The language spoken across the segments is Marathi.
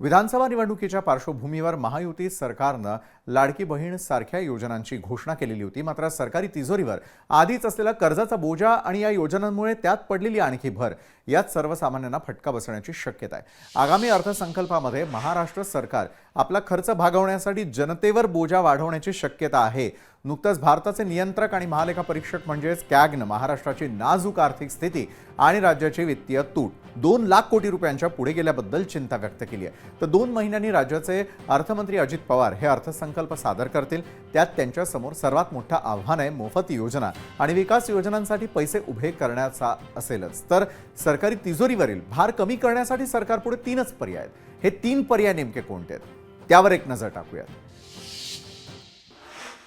विधानसभा निवडणुकीच्या पार्श्वभूमीवर महायुती सरकारनं लाडकी बहीण सारख्या योजनांची घोषणा केलेली होती. मात्र सरकारी तिजोरीवर आधीच असलेला कर्जाचा बोजा आणि या योजनांमुळे त्यात पडलेली आणखी भर यात सर्वसामान्यांना फटका बसण्याची शक्यता आहे. आगामी अर्थसंकल्पामध्ये महाराष्ट्र सरकार आपला खर्च भागवण्यासाठी जनतेवर बोजा वाढवण्याची शक्यता आहे. नुकतंच भारताचे नियंत्रक आणि महालेखा परीक्षक म्हणजेच कॅगनं महाराष्ट्राची नाजूक आर्थिक स्थिती आणि राज्याची वित्तीय तूट दोन लाख कोटी रुपयांच्या पुढे गेल्याबद्दल चिंता व्यक्त केली आहे. तर दोन महिन्यांनी राज्याचे अर्थमंत्री अजित पवार हे अर्थसंकल्प सादर करतील. त्यात त्यांच्यासमोर सर्वात मोठं आव्हान आहे मोफत योजना आणि विकास योजनांसाठी पैसे उभे करण्याचा असेलच. तर सरकारी तिजोरीवरील भार कमी करण्यासाठी सरकारपुढे तीनच पर्याय आहेत. हे तीन पर्याय नेमके कोणते आहेत? त्यावर एक नजर टाकूयात.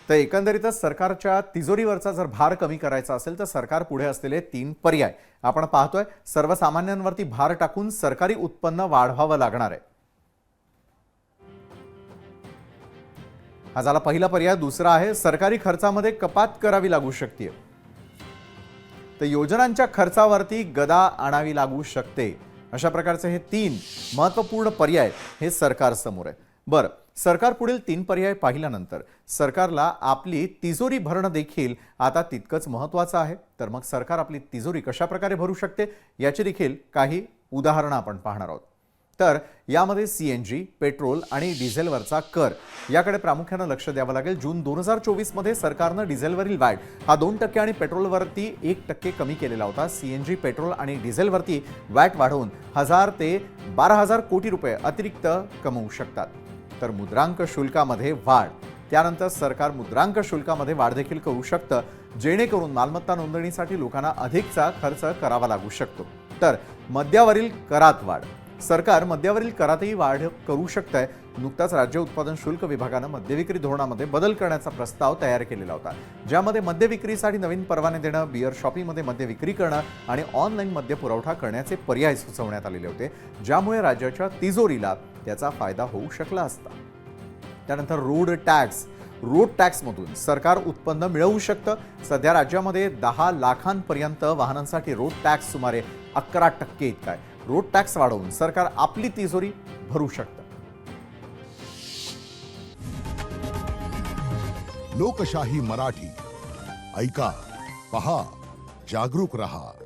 तर एकंदरीतच सरकारच्या तिजोरीवरचा जर भार कमी करायचा असेल तर सरकार पुढे असलेले तीन पर्याय. आपण पाहतोय सर्वसामान्यांवरती भार टाकून सरकारी उत्पन्न वाढवावं लागणार आहे. हा झाला पहिला पर्याय. दुसरा आहे सरकारी खर्चामध्ये कपात करावी लागू शकते. तर योजनांच्या खर्चावरती गदा आणावी लागू शकते. अशा प्रकारचे हे तीन महत्त्वपूर्ण पर्याय हे सरकारसमोर आहे. बरं सरकार पुढील तीन पर्याय पाहिल्यानंतर सरकारला आपली तिजोरी भरणं देखील आता तितकंच महत्त्वाचं आहे. तर मग सरकार आपली तिजोरी कशाप्रकारे भरू शकते? याची देखील काही उदाहरणं आपण पाहणार आहोत. तर यामध्ये सी एन जी पेट्रोल आणि डिझेलवरचा कर याकडे प्रामुख्यानं लक्ष द्यावं लागेल. जून दोन हजार चोवीसमध्ये सरकारनं डिझेलवरील वॅट हा दोन टक्के आणि पेट्रोलवरती एक टक्के कमी केलेला होता. सी एन जी पेट्रोल आणि डिझेलवरती वॅट वाढवून हजार ते बारा हजार कोटी रुपये अतिरिक्त कमवू शकतात. तर मुद्रांक शुल्कामध्ये वाढ. त्यानंतर सरकार मुद्रांक शुल्कामध्ये वाढ देखील करू शकतं जेणेकरून मालमत्ता नोंदणीसाठी लोकांना अधिकचा खर्च करावा लागू शकतो. तर मद्यावरील करात वाढ. सरकार मद्यावरील करातही वाढ करू शकतंय. नुकताच राज्य उत्पादन शुल्क विभागानं मद्यविक्री धोरणामध्ये बदल करण्याचा प्रस्ताव तयार केलेला होता. ज्यामध्ये मद्यविक्रीसाठी नवीन परवाने देणं बिअर शॉपिंगमध्ये मद्य विक्री करणं आणि ऑनलाईन मद्य पुरवठा करण्याचे पर्याय सुचवण्यात आलेले होते. ज्यामुळे राज्याच्या तिजोरीला त्याचा फायदा होऊ शकला असता. त्यानंतर रोड टॅक्स रोड टॅक्समधून सरकार उत्पन्न मिळवू शकतं. सध्या राज्यामध्ये दहा लाखांपर्यंत वाहनांसाठी रोड टॅक्स सुमारे अकरा टक्के इतका आहे. रोड टॅक्स वाढवून सरकार आपली तिजोरी भरू शकतं. लोकशाही मराठी. ऐका पहा जागरूक रहा.